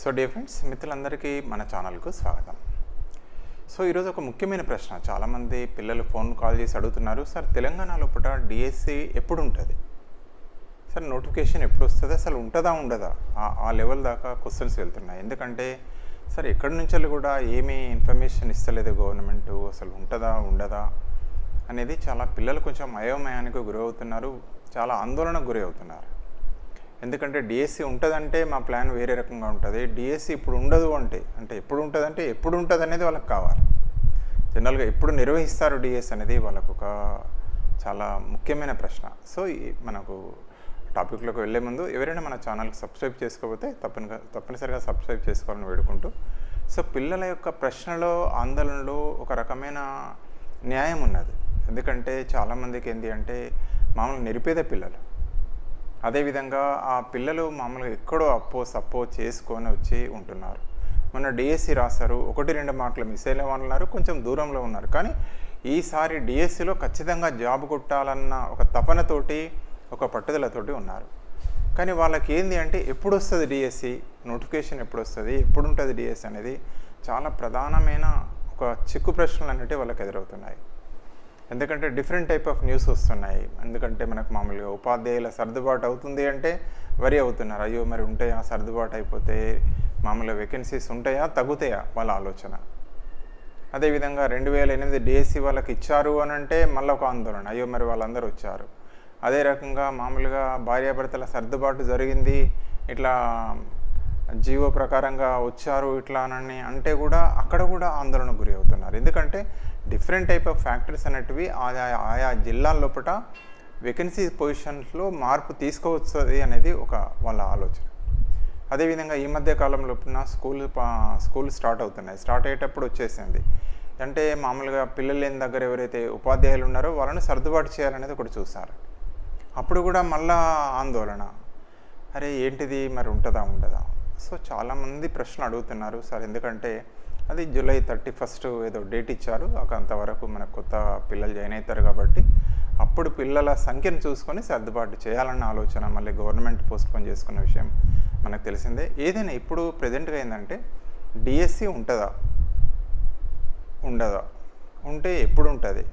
So day friends మిత్రులందరికీ మన ఛానల్కు స్వాగతం సో ఈరోజు ఒక ముఖ్యమైన ప్రశ్న చాలామంది పిల్లలు ఫోన్ కాల్ చేసి అడుగుతున్నారు సార్ తెలంగాణలో లోపల డిఎస్సి ఎప్పుడు ఉంటుంది సార్ నోటిఫికేషన్ ఎప్పుడు వస్తుంది అసలు ఉంటుందా ఉండదా ఆ లెవెల్ దాకా క్వశ్చన్స్ వెళ్తున్నాయి ఎందుకంటే సార్ ఎక్కడి నుంచి కూడా ఏమీ ఇన్ఫర్మేషన్ ఇస్తలేదు గవర్నమెంట్ అసలు ఉంటుందా ఉండదా అనేది చాలా పిల్లలు కొంచెం అయోమయానికి గురవుతున్నారు చాలా ఆందోళనకు గురి అవుతున్నారు ఎందుకంటే డిఎస్సి ఉంటుందంటే మా ప్లాన్ వేరే రకంగా ఉంటుంది డిఎస్సి ఇప్పుడు ఉండదు అంటే అంటే ఎప్పుడు ఉంటుందంటే ఎప్పుడు ఉంటుంది అనేది వాళ్ళకి కావాలి జనరల్గా ఎప్పుడు నిర్వహిస్తారు డిఎస్ అనేది వాళ్ళకు ఒక చాలా ముఖ్యమైన ప్రశ్న సో మనకు టాపిక్లోకి వెళ్లే ముందు ఎవరైనా మన ఛానల్కి సబ్స్క్రైబ్ చేసుకోకపోతే తప్పని తప్పనిసరిగా సబ్స్క్రైబ్ చేసుకోవాలని వేడుకుంటూ సో పిల్లల యొక్క ప్రశ్నలో ఆందోళనలో ఒక రకమైన న్యాయం ఉన్నది ఎందుకంటే చాలామందికి ఏంటి అంటే మామూలు నిరుపేద పిల్లలు అదేవిధంగా ఆ పిల్లలు మామూలుగా ఎక్కడో అప్పో సప్పో చేసుకొని వచ్చి ఉంటున్నారు మొన్న డిఎస్సి e రాశారు ఒకటి రెండు మార్కులు మిస్ ఉన్నారు కొంచెం దూరంలో ఉన్నారు కానీ ఈసారి డిఎస్సిలో e ఖచ్చితంగా జాబ్ కొట్టాలన్న ఒక తపనతోటి ఒక పట్టుదలతోటి ఉన్నారు కానీ వాళ్ళకి ఏంది అంటే ఎప్పుడు వస్తుంది డిఎస్సి e? నోటిఫికేషన్ ఎప్పుడు వస్తుంది ఎప్పుడు ఉంటుంది డిఎస్సి అనేది చాలా ప్రధానమైన ఒక చిక్కు ప్రశ్నలు అనేవి వాళ్ళకి ఎదురవుతున్నాయి ఎందుకంటే డిఫరెంట్ టైప్ ఆఫ్ న్యూస్ వస్తున్నాయి ఎందుకంటే మనకు మామూలుగా ఉపాధ్యాయుల సర్దుబాటు అవుతుంది అంటే వరి అవుతున్నారు అయ్యో మరి ఉంటాయా సర్దుబాటు అయిపోతే మామూలుగా వేకెన్సీస్ ఉంటాయా తగ్గుతాయా వాళ్ళ ఆలోచన అదేవిధంగా రెండు వేల ఎనిమిది డిఎస్సి e వాళ్ళకి ఇచ్చారు అని అంటే మళ్ళీ ఒక ఆందోళన అయ్యో మరి వాళ్ళందరూ వచ్చారు అదే రకంగా మామూలుగా భార్యాభర్తల సర్దుబాటు జరిగింది ఇట్లా జీవో ప్రకారంగా వచ్చారు ఇట్లా అని అంటే కూడా అక్కడ కూడా ఆందోళనకు గురి అవుతున్నారు ఎందుకంటే డిఫరెంట్ టైప్ ఆఫ్ ఫ్యాక్టరీస్ అనేటివి ఆయా ఆయా జిల్లా లోపల వేకెన్సీ పొజిషన్స్లో మార్పు తీసుకొస్తుంది అనేది ఒక వాళ్ళ ఆలోచన అదేవిధంగా ఈ మధ్య కాలంలో స్కూల్ స్కూల్ స్టార్ట్ అవుతున్నాయి స్టార్ట్ అయ్యేటప్పుడు వచ్చేసింది అంటే మామూలుగా పిల్లలు లేని దగ్గర ఎవరైతే ఉపాధ్యాయులు ఉన్నారో వాళ్ళని సర్దుబాటు చేయాలనేది ఒకటి చూస్తారు అప్పుడు కూడా మళ్ళా ఆందోళన అరే ఏంటిది మరి ఉంటుందా ఉంటుందా సో చాలామంది ప్రశ్నలు అడుగుతున్నారు సార్ ఎందుకంటే అది జూలై థర్టీ ఫస్ట్ ఏదో డేట్ ఇచ్చారు ఒక అంతవరకు మన కొత్త పిల్లలు జాయిన్ అవుతారు కాబట్టి అప్పుడు పిల్లల సంఖ్యను చూసుకొని సర్దుబాటు చేయాలన్న ఆలోచన మళ్ళీ గవర్నమెంట్ పోస్ట్పోన్ చేసుకున్న విషయం మనకు తెలిసిందే ఏదైనా ఇప్పుడు ప్రజెంట్గా ఏంటంటే డిఎస్సి ఉంటుందా ఉండదా ఉంటే ఎప్పుడు ఉంటుంది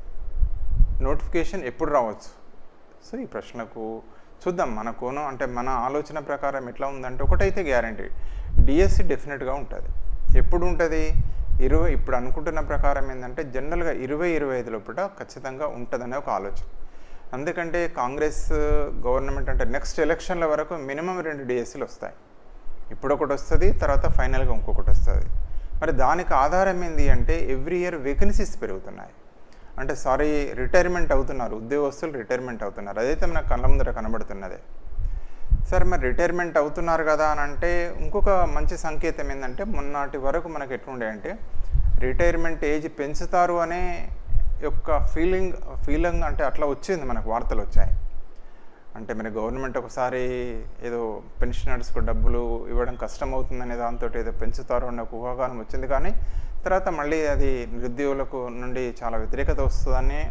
నోటిఫికేషన్ ఎప్పుడు రావచ్చు సో ఈ ప్రశ్నకు చూద్దాం మన కోనం అంటే మన ఆలోచన ప్రకారం ఎట్లా ఉందంటే ఒకటైతే గ్యారంటీ డిఎస్సి డెఫినెట్గా ఉంటుంది ఎప్పుడు ఉంటుంది ఇరవై ఇప్పుడు అనుకుంటున్న ప్రకారం ఏంటంటే జనరల్గా ఇరవై ఇరవై ఐదు లోపల ఖచ్చితంగా ఉంటుందనే ఒక ఆలోచన అందుకంటే కాంగ్రెస్ గవర్నమెంట్ అంటే నెక్స్ట్ ఎలక్షన్ల వరకు మినిమం రెండు డిఎస్సీలు వస్తాయి ఇప్పుడు ఒకటి వస్తుంది తర్వాత ఫైనల్గా ఇంకొకటి వస్తుంది మరి దానికి ఆధారం ఏంటి అంటే ఎవ్రీ ఇయర్ వేకెన్సీస్ పెరుగుతున్నాయి అంటే సారీ రిటైర్మెంట్ అవుతున్నారు ఉద్యోగస్తులు రిటైర్మెంట్ అవుతున్నారు అదైతే మనకు కళ్ళ ముందర కనబడుతున్నదే సార్ మరి రిటైర్మెంట్ అవుతున్నారు కదా అని అంటే ఇంకొక మంచి సంకేతం ఏంటంటే మొన్నటి వరకు మనకు ఎట్లుండే అంటే రిటైర్మెంట్ ఏజ్ పెంచుతారు అనే యొక్క ఫీలింగ్ ఫీలింగ్ అంటే అట్లా వచ్చింది మనకు వార్తలు వచ్చాయి అంటే మరి గవర్నమెంట్ ఒకసారి ఏదో పెన్షనర్స్కు డబ్బులు ఇవ్వడం కష్టమవుతుందనే దాంతో ఏదో పెంచుతారు అనే ఒక ఊహాగానం వచ్చింది కానీ తర్వాత మళ్ళీ అది నిరుద్యోగులకు నుండి చాలా వ్యతిరేకత వస్తుందనే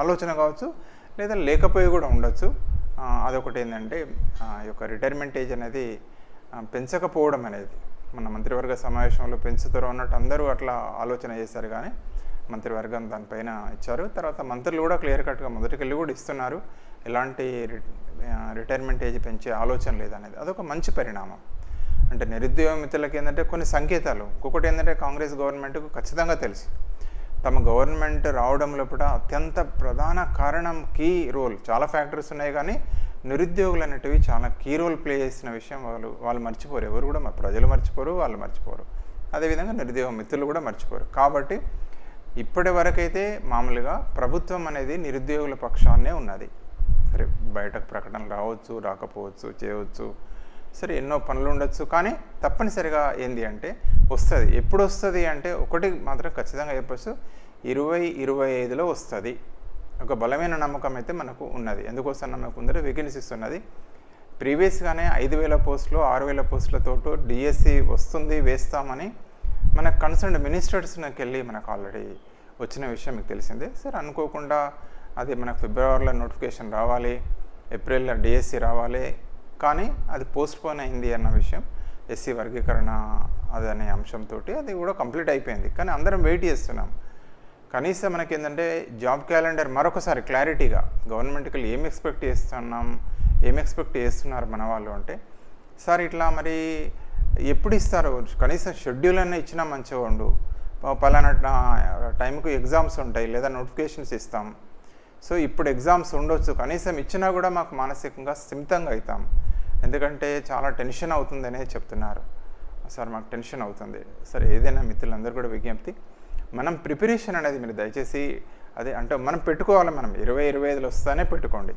ఆలోచన కావచ్చు లేదా లేకపోయి కూడా ఉండొచ్చు అదొకటి ఏంటంటే ఈ యొక్క రిటైర్మెంట్ ఏజ్ అనేది పెంచకపోవడం అనేది మన మంత్రివర్గ సమావేశంలో పెంచుతారు అన్నట్టు అందరూ అట్లా ఆలోచన చేశారు కానీ మంత్రివర్గం దానిపైన ఇచ్చారు తర్వాత మంత్రులు కూడా క్లియర్ కట్గా మొదటికెళ్ళి కూడా ఇస్తున్నారు ఎలాంటి రిటైర్మెంట్ ఏజ్ పెంచే ఆలోచన లేదనేది అదొక మంచి పరిణామం అంటే నిరుద్యోగ మిత్రులకి ఏంటంటే కొన్ని సంకేతాలు ఇంకొకటి ఏంటంటే కాంగ్రెస్ గవర్నమెంట్కు ఖచ్చితంగా తెలుసు తమ గవర్నమెంట్ రావడం కూడా అత్యంత ప్రధాన కారణం కీ రోల్ చాలా ఫ్యాక్టర్స్ ఉన్నాయి కానీ నిరుద్యోగులు అనేటివి చాలా కీ రోల్ ప్లే చేసిన విషయం వాళ్ళు వాళ్ళు మర్చిపోరు ఎవరు కూడా ప్రజలు మర్చిపోరు వాళ్ళు మర్చిపోరు అదేవిధంగా నిరుద్యోగ మిత్రులు కూడా మర్చిపోరు కాబట్టి ఇప్పటి వరకైతే మామూలుగా ప్రభుత్వం అనేది నిరుద్యోగుల పక్షాన్నే ఉన్నది సరే బయటకు ప్రకటనలు రావచ్చు రాకపోవచ్చు చేయవచ్చు సరే ఎన్నో పనులు ఉండొచ్చు కానీ తప్పనిసరిగా ఏంది అంటే వస్తుంది ఎప్పుడు వస్తుంది అంటే ఒకటి మాత్రం ఖచ్చితంగా చెప్పచ్చు ఇరవై ఇరవై ఐదులో వస్తుంది ఒక బలమైన నమ్మకం అయితే మనకు ఉన్నది ఎందుకోసం నమ్మకం ఉందంటే వేకెన్సీస్ ఉన్నది ప్రీవియస్గానే ఐదు వేల పోస్టులు ఆరు వేల పోస్టులతో డిఎస్సి వస్తుంది వేస్తామని మన కన్సర్న్ మినిస్టర్స్కి వెళ్ళి మనకు ఆల్రెడీ వచ్చిన విషయం మీకు తెలిసిందే సార్ అనుకోకుండా అది మనకు ఫిబ్రవరిలో నోటిఫికేషన్ రావాలి ఏప్రిల్లో డిఎస్సి రావాలి కానీ అది పోస్ట్పోన్ అయింది అన్న విషయం ఎస్సీ వర్గీకరణ అదనే అంశంతో అది కూడా కంప్లీట్ అయిపోయింది కానీ అందరం వెయిట్ చేస్తున్నాం కనీసం మనకి ఏంటంటే జాబ్ క్యాలెండర్ మరొకసారి క్లారిటీగా గవర్నమెంట్కి ఏం ఎక్స్పెక్ట్ చేస్తున్నాం ఏం ఎక్స్పెక్ట్ చేస్తున్నారు మన వాళ్ళు అంటే సార్ ఇట్లా మరి ఎప్పుడు ఇస్తారు కనీసం షెడ్యూల్ అన్న ఇచ్చినా మంచిగా ఉండు పలానా టైంకు ఎగ్జామ్స్ ఉంటాయి లేదా నోటిఫికేషన్స్ ఇస్తాం సో ఇప్పుడు ఎగ్జామ్స్ ఉండొచ్చు కనీసం ఇచ్చినా కూడా మాకు మానసికంగా స్థిమితంగా అవుతాం ఎందుకంటే చాలా టెన్షన్ అవుతుందనే చెప్తున్నారు సార్ మాకు టెన్షన్ అవుతుంది సార్ ఏదైనా మిత్రులందరూ కూడా విజ్ఞప్తి మనం ప్రిపరేషన్ అనేది మీరు దయచేసి అదే అంటే మనం పెట్టుకోవాలి మనం ఇరవై ఇరవై ఐదులు వస్తానే పెట్టుకోండి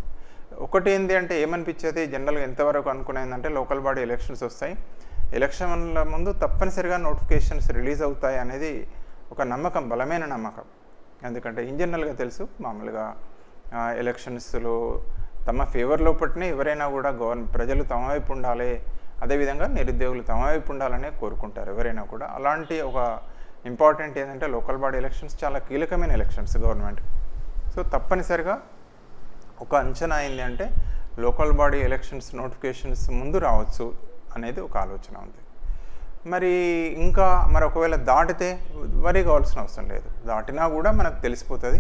ఒకటి ఏంటి అంటే ఏమనిపించేది జనరల్గా ఎంతవరకు అనుకునేందంటే లోకల్ బాడీ ఎలక్షన్స్ వస్తాయి ఎలక్షన్ల ముందు తప్పనిసరిగా నోటిఫికేషన్స్ రిలీజ్ అవుతాయి అనేది ఒక నమ్మకం బలమైన నమ్మకం ఎందుకంటే ఇన్ జనరల్గా తెలుసు మామూలుగా ఎలక్షన్స్లో తమ ఫేవర్లో పట్టిన ఎవరైనా కూడా గవర్న ప్రజలు తమ వైపు ఉండాలి అదేవిధంగా నిరుద్యోగులు తమ వైపు ఉండాలని కోరుకుంటారు ఎవరైనా కూడా అలాంటి ఒక ఇంపార్టెంట్ ఏంటంటే లోకల్ బాడీ ఎలక్షన్స్ చాలా కీలకమైన ఎలక్షన్స్ గవర్నమెంట్ సో తప్పనిసరిగా ఒక అంచనా అయింది అంటే లోకల్ బాడీ ఎలక్షన్స్ నోటిఫికేషన్స్ ముందు రావచ్చు అనేది ఒక ఆలోచన ఉంది మరి ఇంకా మరి ఒకవేళ దాటితే వరి కావాల్సిన అవసరం లేదు దాటినా కూడా మనకు తెలిసిపోతుంది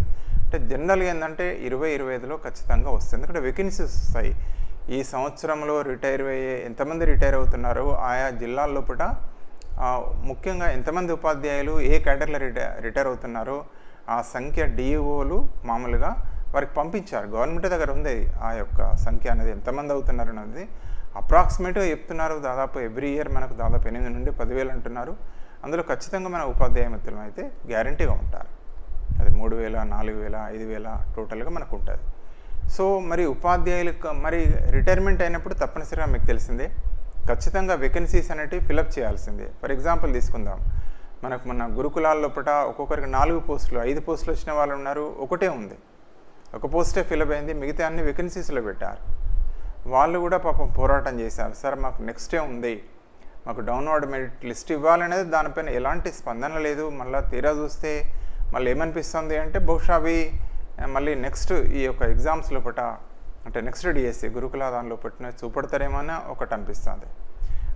అంటే జనరల్గా ఏంటంటే ఇరవై ఇరవై ఐదులో ఖచ్చితంగా వస్తుంది ఎందుకంటే వెకెన్సీస్ వస్తాయి ఈ సంవత్సరంలో రిటైర్ అయ్యే ఎంతమంది రిటైర్ అవుతున్నారు ఆయా జిల్లాల లోపల ముఖ్యంగా ఎంతమంది ఉపాధ్యాయులు ఏ కేటర్లో రిటైర్ రిటైర్ అవుతున్నారో ఆ సంఖ్య డిఈఓలు e మామూలుగా వారికి పంపించారు గవర్నమెంట్ దగ్గర ఉంది ఆ యొక్క సంఖ్య అనేది ఎంతమంది అవుతున్నారు అనేది అప్రాక్సిమేట్గా చెప్తున్నారు దాదాపు ఎవ్రీ ఇయర్ మనకు దాదాపు ఎనిమిది నుండి పదివేలు అంటున్నారు అందులో ఖచ్చితంగా మన ఉపాధ్యాయ మిత్రులు అయితే గ్యారంటీగా ఉంటారు అది మూడు వేల నాలుగు వేల ఐదు వేల టోటల్గా మనకు ఉంటుంది సో మరి ఉపాధ్యాయులకు మరి రిటైర్మెంట్ అయినప్పుడు తప్పనిసరిగా మీకు తెలిసిందే ఖచ్చితంగా వెకెన్సీస్ అనేటివి ఫిలప్ చేయాల్సిందే ఫర్ ఎగ్జాంపుల్ తీసుకుందాం మనకు మన గురుకులాల లోపల ఒక్కొక్కరికి నాలుగు పోస్టులు ఐదు పోస్టులు వచ్చిన వాళ్ళు ఉన్నారు ఒకటే ఉంది ఒక పోస్టే ఫిలప్ అయింది మిగతా అన్ని వెకెన్సీస్లో పెట్టారు వాళ్ళు కూడా పాపం పోరాటం చేశారు సార్ మాకు నెక్స్ట్ డే ఉంది మాకు డౌన్వర్డ్ మెరిట్ లిస్ట్ ఇవ్వాలనేది దానిపైన ఎలాంటి స్పందన లేదు మళ్ళీ తీరా చూస్తే మళ్ళీ ఏమనిపిస్తుంది అంటే బహుశా అవి మళ్ళీ నెక్స్ట్ ఈ యొక్క ఎగ్జామ్స్ లోపల అంటే నెక్స్ట్ డిఎస్సి గురుకుల దానిలో పెట్టిన చూపెడతారేమో ఒకటి అనిపిస్తుంది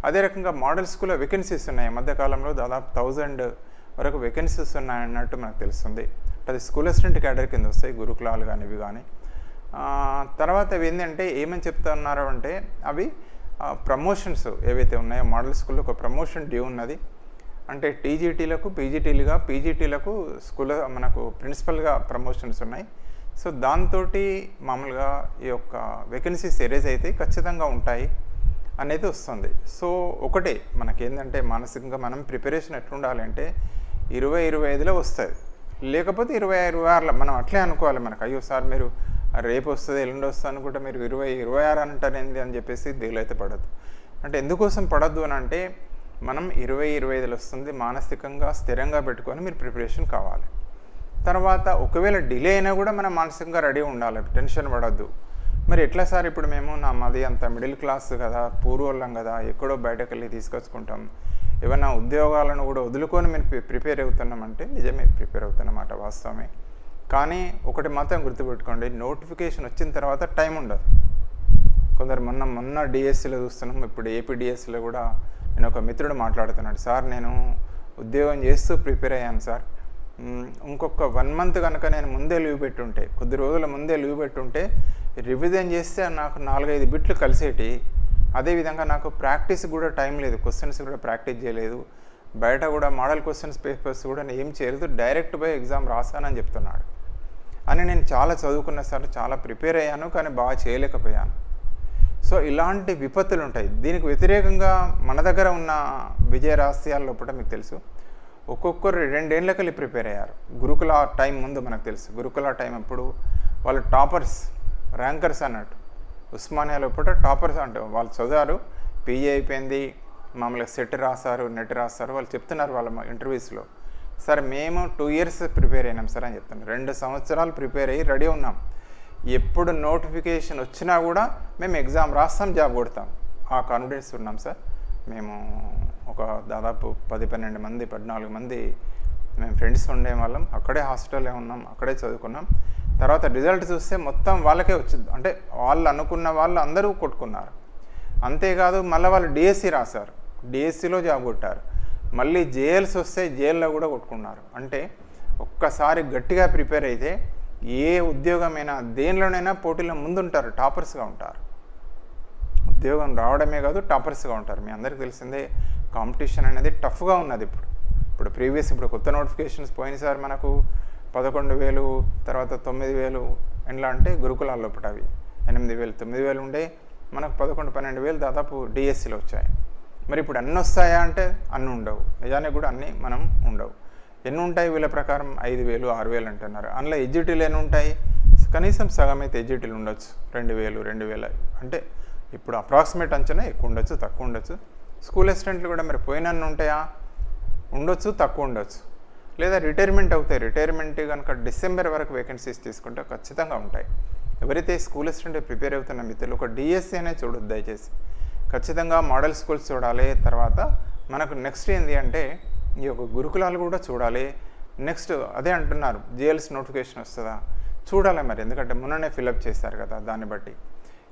అదే రకంగా మోడల్ స్కూల్లో వేకెన్సీస్ ఉన్నాయి మధ్యకాలంలో దాదాపు థౌజండ్ వరకు వేకెన్సీస్ ఉన్నాయన్నట్టు మనకు తెలుస్తుంది అది స్కూల్ అసిస్టెంట్ క్యాడర్ కింద వస్తాయి గురుకులాలు కానీ ఇవి కానీ తర్వాత అవి ఏంటంటే ఏమని చెప్తున్నారు అంటే అవి ప్రమోషన్స్ ఏవైతే ఉన్నాయో మోడల్ స్కూల్లో ఒక ప్రమోషన్ డ్యూ ఉన్నది అంటే టీజీటీలకు పీజీటీలుగా పీజీటీలకు స్కూల్ మనకు ప్రిన్సిపల్గా ప్రమోషన్స్ ఉన్నాయి సో దాంతో మామూలుగా ఈ యొక్క వేకెన్సీస్ ఎరేజ్ అయితే ఖచ్చితంగా ఉంటాయి అనేది వస్తుంది సో ఒకటే మనకేంటంటే మానసికంగా మనం ప్రిపరేషన్ ఎట్లుండాలంటే ఇరవై ఇరవై ఐదులో వస్తుంది లేకపోతే ఇరవై ఇరవై ఆరులో మనం అట్లే అనుకోవాలి మనకు అయ్యో సార్ మీరు రేపు వస్తుంది ఎల్లుండి వస్తుంది అనుకుంటే మీరు ఇరవై ఇరవై ఆరు అంటారేంది అని చెప్పేసి దిగులైతే పడద్దు అంటే ఎందుకోసం పడద్దు అని అంటే మనం ఇరవై ఇరవై ఐదులు వస్తుంది మానసికంగా స్థిరంగా పెట్టుకొని మీరు ప్రిపరేషన్ కావాలి తర్వాత ఒకవేళ డిలే అయినా కూడా మనం మానసికంగా రెడీ ఉండాలి టెన్షన్ పడద్దు మరి ఎట్లా సార్ ఇప్పుడు మేము నా మాది అంత మిడిల్ క్లాస్ కదా పూర్వోళ్ళం కదా ఎక్కడో బయటకు వెళ్ళి తీసుకొచ్చుకుంటాం ఏమైనా ఉద్యోగాలను కూడా వదులుకొని మేము ప్రిపేర్ అవుతున్నామంటే నిజమే ప్రిపేర్ అవుతున్నమాట వాస్తవమే కానీ ఒకటి మాత్రం గుర్తుపెట్టుకోండి నోటిఫికేషన్ వచ్చిన తర్వాత టైం ఉండదు కొందరు మొన్న మొన్న డిఎస్సీలో e చూస్తున్నాం ఇప్పుడు ఏపీ డిఎస్సిలో e కూడా నేను ఒక మిత్రుడు మాట్లాడుతున్నాడు సార్ నేను ఉద్యోగం చేస్తూ ప్రిపేర్ అయ్యాను సార్ ఇంకొక వన్ మంత్ కనుక నేను ముందే లీవ్ పెట్టుంటే కొద్ది రోజుల ముందే లీవ్ పెట్టుంటే రివిజన్ చేస్తే నాకు నాలుగైదు బిట్లు కలిసేటి అదేవిధంగా నాకు ప్రాక్టీస్ కూడా టైం లేదు క్వశ్చన్స్ కూడా ప్రాక్టీస్ చేయలేదు బయట కూడా మోడల్ క్వశ్చన్స్ పేపర్స్ కూడా నేను ఏం చేయలేదు డైరెక్ట్ బై ఎగ్జామ్ రాస్తానని చెప్తున్నాడు అని నేను చాలా చదువుకున్న సార్ చాలా ప్రిపేర్ అయ్యాను కానీ బాగా చేయలేకపోయాను సో ఇలాంటి విపత్తులు ఉంటాయి దీనికి వ్యతిరేకంగా మన దగ్గర ఉన్న విజయ రహస్యాల లోపల మీకు తెలుసు ఒక్కొక్కరు వెళ్ళి ప్రిపేర్ అయ్యారు గురుకుల టైం ముందు మనకు తెలుసు గురుకుల టైం అప్పుడు వాళ్ళు టాపర్స్ ర్యాంకర్స్ అన్నట్టు ఉస్మానియా లోపల టాపర్స్ అంటే వాళ్ళు చదివారు పీఏ అయిపోయింది మామూలుగా సెట్ రాస్తారు నెట్ రాస్తారు వాళ్ళు చెప్తున్నారు వాళ్ళ ఇంటర్వ్యూస్లో సార్ మేము టూ ఇయర్స్ ప్రిపేర్ అయినాం సార్ అని చెప్తున్నాం రెండు సంవత్సరాలు ప్రిపేర్ అయ్యి రెడీ ఉన్నాం ఎప్పుడు నోటిఫికేషన్ వచ్చినా కూడా మేము ఎగ్జామ్ రాస్తాం జాబ్ కొడతాం ఆ కాన్ఫిడెన్స్ ఉన్నాం సార్ మేము ఒక దాదాపు పది పన్నెండు మంది పద్నాలుగు మంది మేము ఫ్రెండ్స్ ఉండే వాళ్ళం అక్కడే హాస్టల్లో ఉన్నాం అక్కడే చదువుకున్నాం తర్వాత రిజల్ట్ చూస్తే మొత్తం వాళ్ళకే వచ్చింది అంటే వాళ్ళు అనుకున్న వాళ్ళు అందరూ కొట్టుకున్నారు అంతేకాదు మళ్ళీ వాళ్ళు డిఎస్సి రాశారు డిఎస్సిలో జాబ్ కొట్టారు మళ్ళీ జేఎల్స్ వస్తే జేఎల్లో కూడా కొట్టుకున్నారు అంటే ఒక్కసారి గట్టిగా ప్రిపేర్ అయితే ఏ ఉద్యోగమైనా దేనిలోనైనా పోటీలో ముందుంటారు టాపర్స్గా ఉంటారు ఉద్యోగం రావడమే కాదు టాపర్స్గా ఉంటారు మీ అందరికీ తెలిసిందే కాంపిటీషన్ అనేది టఫ్గా ఉన్నది ఇప్పుడు ఇప్పుడు ప్రీవియస్ ఇప్పుడు కొత్త నోటిఫికేషన్స్ పోయినసారి మనకు పదకొండు వేలు తర్వాత తొమ్మిది వేలు ఎండ్లా అంటే గురుకులాల లోపల అవి ఎనిమిది వేలు తొమ్మిది వేలు ఉండే మనకు పదకొండు పన్నెండు వేలు దాదాపు డిఎస్సీలు e వచ్చాయి మరి ఇప్పుడు అన్నీ వస్తాయా అంటే అన్నీ ఉండవు నిజానికి కూడా అన్నీ మనం ఉండవు ఎన్ని ఉంటాయి వీళ్ళ ప్రకారం ఐదు వేలు ఆరు వేలు అంటున్నారు అందులో ఎగ్జిటీలు ఎన్ని ఉంటాయి కనీసం సగం అయితే ఎగ్జిటీలు ఉండొచ్చు రెండు వేలు రెండు వేల అంటే ఇప్పుడు అప్రాక్సిమేట్ అంచనా ఎక్కువ ఉండొచ్చు తక్కువ ఉండొచ్చు స్కూల్ అసిస్టెంట్లు కూడా మరి పోయినన్ను ఉంటాయా ఉండొచ్చు తక్కువ ఉండొచ్చు లేదా రిటైర్మెంట్ అవుతాయి రిటైర్మెంట్ కనుక డిసెంబర్ వరకు వేకెన్సీస్ తీసుకుంటే ఖచ్చితంగా ఉంటాయి ఎవరైతే స్కూల్ అసిస్టెంట్ ప్రిపేర్ అవుతున్న మిత్రులు ఒక డిఎస్సీ అనే చూడొద్దు దయచేసి ఖచ్చితంగా మోడల్ స్కూల్స్ చూడాలి తర్వాత మనకు నెక్స్ట్ ఏంటి అంటే ఈ యొక్క గురుకులాలు కూడా చూడాలి నెక్స్ట్ అదే అంటున్నారు జిఎల్స్ నోటిఫికేషన్ వస్తుందా చూడాలి మరి ఎందుకంటే మొన్ననే ఫిలప్ చేశారు కదా దాన్ని బట్టి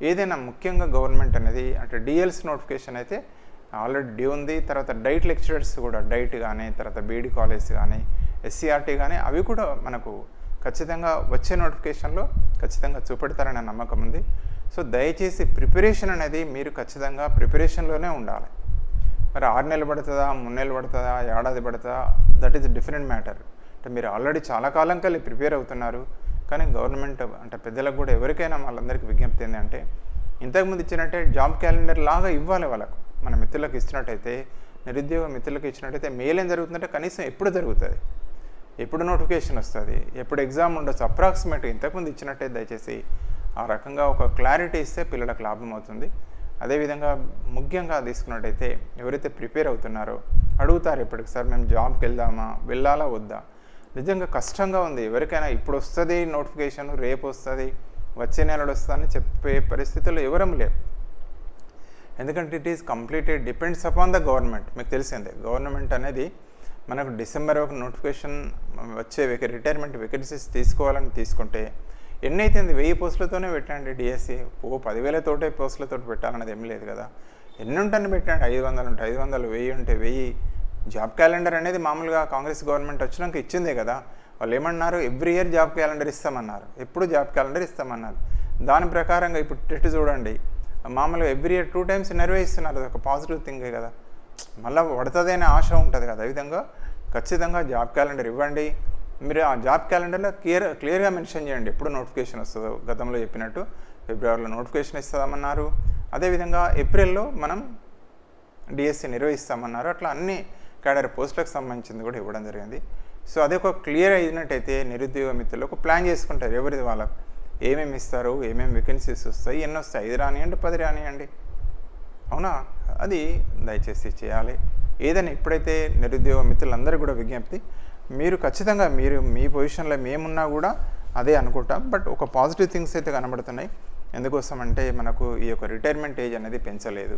ఏదైనా ముఖ్యంగా గవర్నమెంట్ అనేది అంటే డిఎల్స్ నోటిఫికేషన్ అయితే ఆల్రెడీ డ్యూ ఉంది తర్వాత డైట్ లెక్చరర్స్ కూడా డైట్ కానీ తర్వాత బీడీ కాలేజ్ కానీ ఎస్సీఆర్టీ కానీ అవి కూడా మనకు ఖచ్చితంగా వచ్చే నోటిఫికేషన్లో ఖచ్చితంగా చూపెడతారనే నమ్మకం ఉంది సో దయచేసి ప్రిపరేషన్ అనేది మీరు ఖచ్చితంగా ప్రిపరేషన్లోనే ఉండాలి మరి ఆరు నెలలు పడుతుందా మూడు నెలలు పడుతుందా ఏడాది పడుతుందా దట్ ఈస్ డిఫరెంట్ మ్యాటర్ అంటే మీరు ఆల్రెడీ చాలా కాలం కలిసి ప్రిపేర్ అవుతున్నారు కానీ గవర్నమెంట్ అంటే పెద్దలకు కూడా ఎవరికైనా వాళ్ళందరికీ విజ్ఞప్తి ఏంటంటే ఇంతకుముందు ఇచ్చినట్టే జాబ్ క్యాలెండర్ లాగా ఇవ్వాలి వాళ్ళకు మన మిత్రులకు ఇచ్చినట్టయితే నిరుద్యోగ మిత్రులకు ఇచ్చినట్టయితే మేలు ఏం జరుగుతుందంటే కనీసం ఎప్పుడు జరుగుతుంది ఎప్పుడు నోటిఫికేషన్ వస్తుంది ఎప్పుడు ఎగ్జామ్ ఉండొచ్చు అప్రాక్సిమేట్ ఇంతకుముందు ఇచ్చినట్టే దయచేసి ఆ రకంగా ఒక క్లారిటీ ఇస్తే పిల్లలకు లాభం అవుతుంది అదేవిధంగా ముఖ్యంగా తీసుకున్నట్టయితే ఎవరైతే ప్రిపేర్ అవుతున్నారో అడుగుతారు ఎప్పటికి సార్ మేము జాబ్కి వెళ్దామా వెళ్ళాలా వద్దా నిజంగా కష్టంగా ఉంది ఎవరికైనా ఇప్పుడు వస్తుంది నోటిఫికేషన్ రేపు వస్తుంది వచ్చే నెలలో వస్తుందని చెప్పే పరిస్థితుల్లో ఎవరం లేవు ఎందుకంటే it is completed depends upon the government మీకు తెలిసిందే గవర్నమెంట్ అనేది మనకు డిసెంబర్ ఒక నోటిఫికేషన్ వచ్చే రిటైర్మెంట్ వెకెన్సీస్ తీసుకోవాలని తీసుకుంటే ఎన్నైతే అవుతుంది వెయ్యి పోస్టులతోనే పెట్టండి డిఎస్సి e. ఓ పదివేలతోటే పోస్టులతో పెట్టాలన్నది ఏం లేదు కదా ఎన్ని ఉంటాయని పెట్టండి ఐదు వందలు ఉంటాయి ఐదు వందలు వెయ్యి ఉంటే వెయ్యి జాబ్ క్యాలెండర్ అనేది మామూలుగా కాంగ్రెస్ గవర్నమెంట్ వచ్చినాక ఇచ్చిందే కదా వాళ్ళు ఏమన్నారు ఎవ్రీ ఇయర్ జాబ్ క్యాలెండర్ ఇస్తామన్నారు ఎప్పుడు జాబ్ క్యాలెండర్ ఇస్తామన్నారు దాని ప్రకారంగా ఇప్పుడు టెట్ చూడండి మామూలుగా ఎవ్రీ ఇయర్ టూ టైమ్స్ నిర్వహిస్తున్నారు అది ఒక పాజిటివ్ థింగే కదా మళ్ళీ పడుతుంది అనే ఆశ ఉంటుంది కదా విధంగా ఖచ్చితంగా జాబ్ క్యాలెండర్ ఇవ్వండి మీరు ఆ జాబ్ క్యాలెండర్లో క్లియర్ క్లియర్గా మెన్షన్ చేయండి ఎప్పుడు నోటిఫికేషన్ వస్తుందో గతంలో చెప్పినట్టు ఫిబ్రవరిలో నోటిఫికేషన్ ఇస్తామన్నారు అదేవిధంగా ఏప్రిల్లో మనం డిఎస్సి నిర్వహిస్తామన్నారు అట్లా అన్ని క్యాడర్ పోస్టులకు సంబంధించింది కూడా ఇవ్వడం జరిగింది సో అదే ఒక క్లియర్ అయినట్టయితే నిరుద్యోగ మిత్రులు ఒక ప్లాన్ చేసుకుంటారు ఎవరిది వాళ్ళకు ఏమేమి ఇస్తారు ఏమేమి వేకెన్సీస్ వస్తాయి ఎన్ని వస్తాయి ఐదు రానియండి పది రానియండి అవునా అది దయచేసి చేయాలి ఏదైనా ఇప్పుడైతే నిరుద్యోగ మిత్రులందరూ కూడా విజ్ఞప్తి మీరు ఖచ్చితంగా మీరు మీ పొజిషన్లో మేమున్నా కూడా అదే అనుకుంటాం బట్ ఒక పాజిటివ్ థింగ్స్ అయితే కనబడుతున్నాయి ఎందుకోసం అంటే మనకు ఈ యొక్క రిటైర్మెంట్ ఏజ్ అనేది పెంచలేదు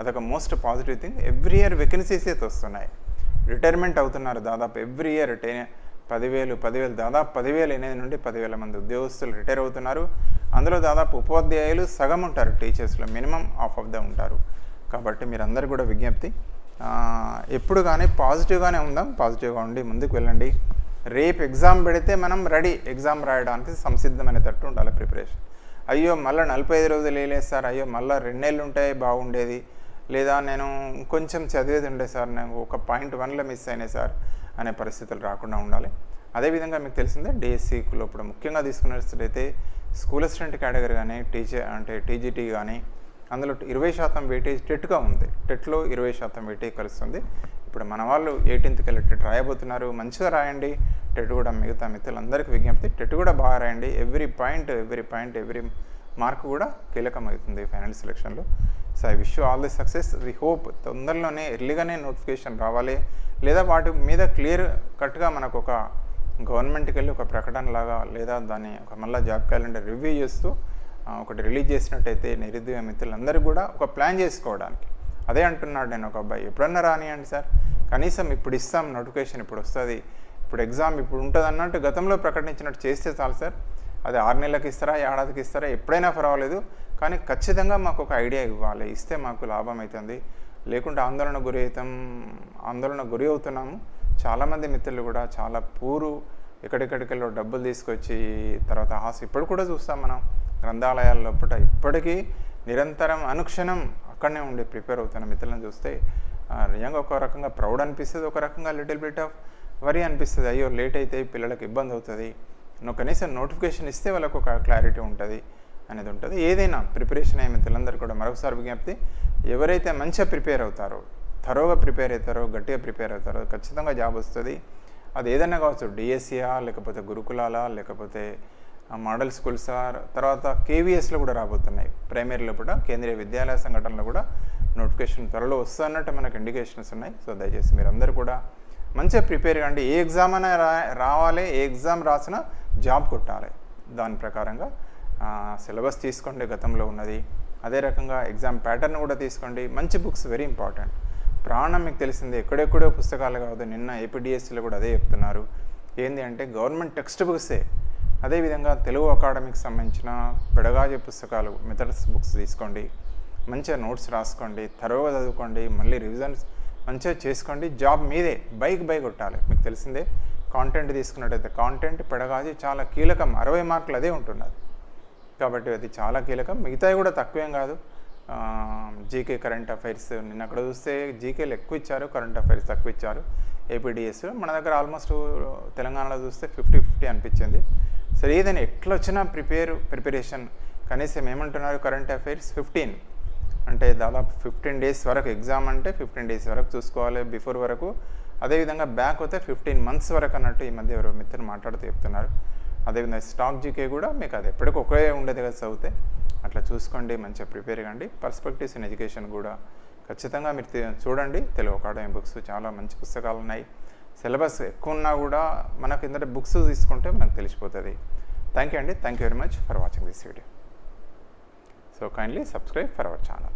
అదొక most positive thing every year vacancies అయితే వస్తున్నాయి రిటైర్మెంట్ అవుతున్నారు దాదాపు ఎవ్రీ ఇయర్ టెన్ పదివేలు పదివేలు దాదాపు పదివేలు ఎనిమిది నుండి పదివేల మంది ఉద్యోగస్తులు రిటైర్ అవుతున్నారు అందులో దాదాపు ఉపాధ్యాయులు సగం ఉంటారు టీచర్స్లో మినిమం హాఫ్ ఆఫ్ ద ఉంటారు కాబట్టి మీరందరూ కూడా విజ్ఞప్తి ఎప్పుడు కానీ పాజిటివ్గానే ఉందాం పాజిటివ్గా ఉండి ముందుకు వెళ్ళండి రేపు ఎగ్జామ్ పెడితే మనం రెడీ ఎగ్జామ్ రాయడానికి సంసిద్ధమైనటట్టు ఉండాలి ప్రిపరేషన్ అయ్యో మళ్ళీ నలభై ఐదు రోజులు వేయలేదు సార్ అయ్యో మళ్ళీ రెండేళ్ళు ఉంటే బాగుండేది లేదా నేను కొంచెం చదివేది ఉండే సార్ నేను ఒక పాయింట్ వన్లో మిస్ అయినాయి సార్ అనే పరిస్థితులు రాకుండా ఉండాలి అదేవిధంగా మీకు తెలిసిందే డిఎస్సీకులు e ఇప్పుడు ముఖ్యంగా తీసుకున్నట్లయితే స్కూల్ అసిస్టెంట్ కేటగిరీ కానీ టీచర్ అంటే టీజీటీ కానీ అందులో ఇరవై శాతం వెయిటేజ్ టెట్గా ఉంది టెట్లో ఇరవై శాతం వెయిటేజ్ కలుస్తుంది ఇప్పుడు మన వాళ్ళు ఎయిటీన్త్కి వెళ్ళి టెట్ రాయబోతున్నారు మంచిగా రాయండి టెట్ కూడా మిగతా మిత్రులందరికీ విజ్ఞప్తి టెట్ కూడా బాగా రాయండి every point every point every mark కూడా కీలకమవుతుంది final సెలెక్షన్లో so I wish all the success we hope తొందరలోనే ఎర్లీగానే నోటిఫికేషన్ రావాలి లేదా వాటి మీద క్లియర్ కట్గా మనకు ఒక గవర్నమెంట్కి వెళ్ళి ఒక ప్రకటన లాగా లేదా దాన్ని ఒక మళ్ళీ జాబ్ క్యాలెండర్ రివ్యూ చేస్తూ ఒకటి రిలీజ్ చేసినట్టయితే నిరుద్యోగ మిత్రులందరూ కూడా ఒక ప్లాన్ చేసుకోవడానికి అదే అంటున్నాడు నేను ఒక అబ్బాయి ఎప్పుడన్నా రానియండి సార్ కనీసం ఇప్పుడు ఇస్తాం నోటిఫికేషన్ ఇప్పుడు వస్తుంది ఇప్పుడు ఎగ్జామ్ ఇప్పుడు ఉంటుంది అన్నట్టు గతంలో ప్రకటించినట్టు చేస్తే చాలు సార్ అది ఆరు నెలలకు ఇస్తారా ఏడాదికి ఇస్తారా ఎప్పుడైనా పర్వాలేదు కానీ ఖచ్చితంగా మాకు ఒక ఐడియా ఇవ్వాలి ఇస్తే మాకు లాభం అవుతుంది లేకుంటే ఆందోళన గురి అవుతాం ఆందోళన గురి అవుతున్నాము చాలామంది మిత్రులు కూడా చాలా పూరు ఎక్కడెక్కడికెళ్ళో డబ్బులు తీసుకొచ్చి తర్వాత హాస్ ఇప్పుడు కూడా చూస్తాం మనం గ్రంథాలయాల లోపల ఇప్పటికీ నిరంతరం అనుక్షణం అక్కడనే ఉండి ప్రిపేర్ అవుతున్న మిత్రులను చూస్తే నిజంగా ఒక రకంగా ప్రౌడ్ అనిపిస్తుంది ఒక రకంగా లిటిల్ బిట్ ఆఫ్ వరీ అనిపిస్తుంది అయ్యో లేట్ అయితే పిల్లలకు ఇబ్బంది అవుతుంది నువ్వు కనీసం నోటిఫికేషన్ ఇస్తే వాళ్ళకు ఒక క్లారిటీ ఉంటుంది అనేది ఉంటుంది ఏదైనా ప్రిపరేషన్ అయ్యే మిత్రులందరూ కూడా మరొకసారి విజ్ఞప్తి ఎవరైతే మంచిగా ప్రిపేర్ అవుతారో తరోగా ప్రిపేర్ అవుతారో గట్టిగా ప్రిపేర్ అవుతారో ఖచ్చితంగా జాబ్ వస్తుంది అది ఏదైనా కావచ్చు డిఎస్సీఆ లేకపోతే గురుకులాలా లేకపోతే మోడల్ స్కూల్స్ తర్వాత కేవీఎస్లో కూడా రాబోతున్నాయి ప్రైమరీలో కూడా కేంద్రీయ విద్యాలయ సంఘటనలో కూడా నోటిఫికేషన్ త్వరలో వస్తున్నట్టు మనకు ఇండికేషన్స్ ఉన్నాయి సో దయచేసి మీరందరూ కూడా మంచిగా ప్రిపేర్ కండి ఏ ఎగ్జామ్ అయినా రా రావాలి ఏ ఎగ్జామ్ రాసినా జాబ్ కొట్టాలి దాని ప్రకారంగా సిలబస్ తీసుకోండి గతంలో ఉన్నది అదే రకంగా ఎగ్జామ్ ప్యాటర్న్ కూడా తీసుకోండి మంచి బుక్స్ వెరీ ఇంపార్టెంట్ ప్రాణం మీకు తెలిసింది ఎక్కడెక్కడో పుస్తకాలు కాదు నిన్న ఏపీడిఎస్సీలో కూడా అదే చెప్తున్నారు ఏంటి అంటే గవర్నమెంట్ టెక్స్ట్ బుక్సే అదేవిధంగా తెలుగు అకాడమీకి సంబంధించిన పెడగాజు పుస్తకాలు మెథడ్స్ బుక్స్ తీసుకోండి మంచిగా నోట్స్ రాసుకోండి తరువాత చదువుకోండి మళ్ళీ రివిజన్స్ మంచిగా చేసుకోండి జాబ్ మీదే బైక్ బైక్ కొట్టాలి మీకు తెలిసిందే కాంటెంట్ తీసుకున్నట్టయితే కాంటెంట్ పెడగాజి చాలా కీలకం అరవై మార్కులు అదే ఉంటున్నది కాబట్టి అది చాలా కీలకం మిగతావి కూడా తక్కువేం కాదు జీకే కరెంట్ అఫైర్స్ నిన్న అక్కడ చూస్తే జీకేలు ఎక్కువ ఇచ్చారు కరెంట్ అఫైర్స్ తక్కువ ఇచ్చారు ఏపీడిఎస్ మన దగ్గర ఆల్మోస్ట్ తెలంగాణలో చూస్తే ఫిఫ్టీ ఫిఫ్టీ అనిపించింది సరే ఏదైనా ఎట్లా వచ్చినా ప్రిపేర్ ప్రిపరేషన్ కనీసం ఏమంటున్నారు కరెంట్ అఫైర్స్ ఫిఫ్టీన్ అంటే దాదాపు ఫిఫ్టీన్ డేస్ వరకు ఎగ్జామ్ అంటే ఫిఫ్టీన్ డేస్ వరకు చూసుకోవాలి బిఫోర్ వరకు అదేవిధంగా బ్యాక్ అయితే ఫిఫ్టీన్ మంత్స్ వరకు అన్నట్టు ఈ మధ్య ఎవరో మిత్రులు మాట్లాడుతూ చెప్తున్నారు అదేవిధంగా స్టాక్ జీకే కూడా మీకు అది ఎప్పటికీ ఒకే ఉండదు కదా చదివితే అట్లా చూసుకోండి మంచిగా ప్రిపేర్ కండి పర్స్పెక్టివ్స్ ఇన్ ఎడ్యుకేషన్ కూడా ఖచ్చితంగా మీరు చూడండి తెలుగు అకాడమీ బుక్స్ చాలా మంచి పుస్తకాలు ఉన్నాయి సిలబస్ ఎక్కువ ఉన్నా కూడా మనకు ఎందుకంటే బుక్స్ తీసుకుంటే మనకు తెలిసిపోతుంది Thank you, Andy. Thank you very much for watching this video. So kindly subscribe for our channel.